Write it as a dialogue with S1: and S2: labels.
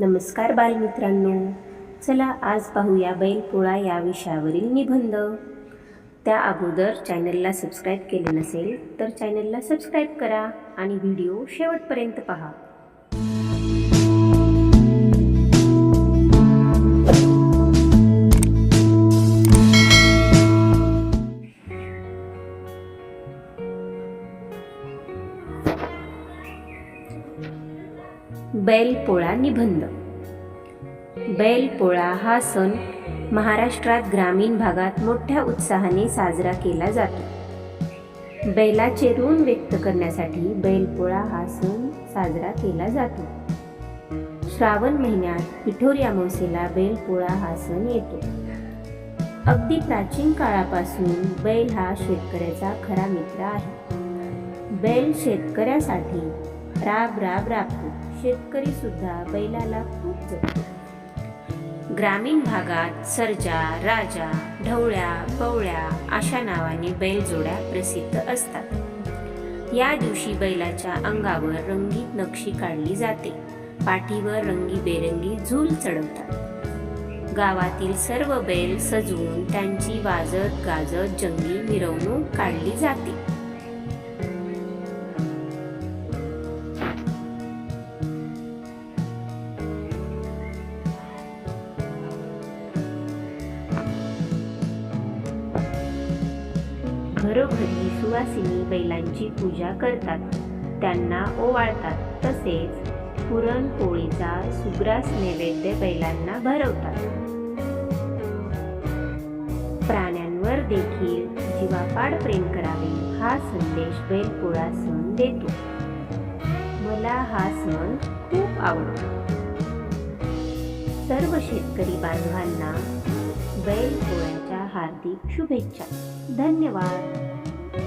S1: नमस्कार बालमित्रांनो. चला आज पाहूया बैलपोळा या विषयावरील निबंध. त्या अगोदर चॅनलला सबस्क्राईब केले नसेल तर चॅनलला सबस्क्राईब करा आणि व्हिडिओ शेवटपर्यंत पहा. बैलपोळा निबंध. बैलपोळा हा सण महाराष्ट्रात ग्रामीण भागात मोठ्या उत्साहाने साजरा केला जातो. बैलाचे ऋण व्यक्त करण्यासाठी बैलपोळा हा सण साजरा केला जातो. श्रावण महिन्यात पिठोरी अमावस्येला बैलपोळा हा सण येतो. अगदी प्राचीन काळापासून बैल हा शेतकऱ्याचा खरा मित्र आहे. बैल शेतकऱ्यासाठी राब राब राबतो. शेतकरी सुद्धा बैलाला खूप जपतो ग्रामीण भागात सर्जा राजा ढवळ्या पवळ्या अशा नावाने बैलजोड्या प्रसिद्ध असतात. या दिवशी बैलाच्या अंगावर रंगीत नक्षी काढली जाते. पाठीवर रंगीबेरंगी झूल चढवतात. गावातील सर्व बैल सजवून त्यांची वाजत गाजत जंगी मिरवणूक काढली जाते. घरोघरी सुवासिनी बैलांची पूजा करतात. त्यांना ओवाळतात. तसेच पुरणपोळीचा सुग्रास नैवेद्य बैलांना भरवतात. प्राण्यांवर देखील जीवापाड प्रेम करावे हा संदेश बैलपोळा सण देतो. मला हा सण खूप आवडतो. सर्व शेतकरी बांधवांना बैलपोळ्याच्या हार्दिक शुभेच्छा. धन्यवाद.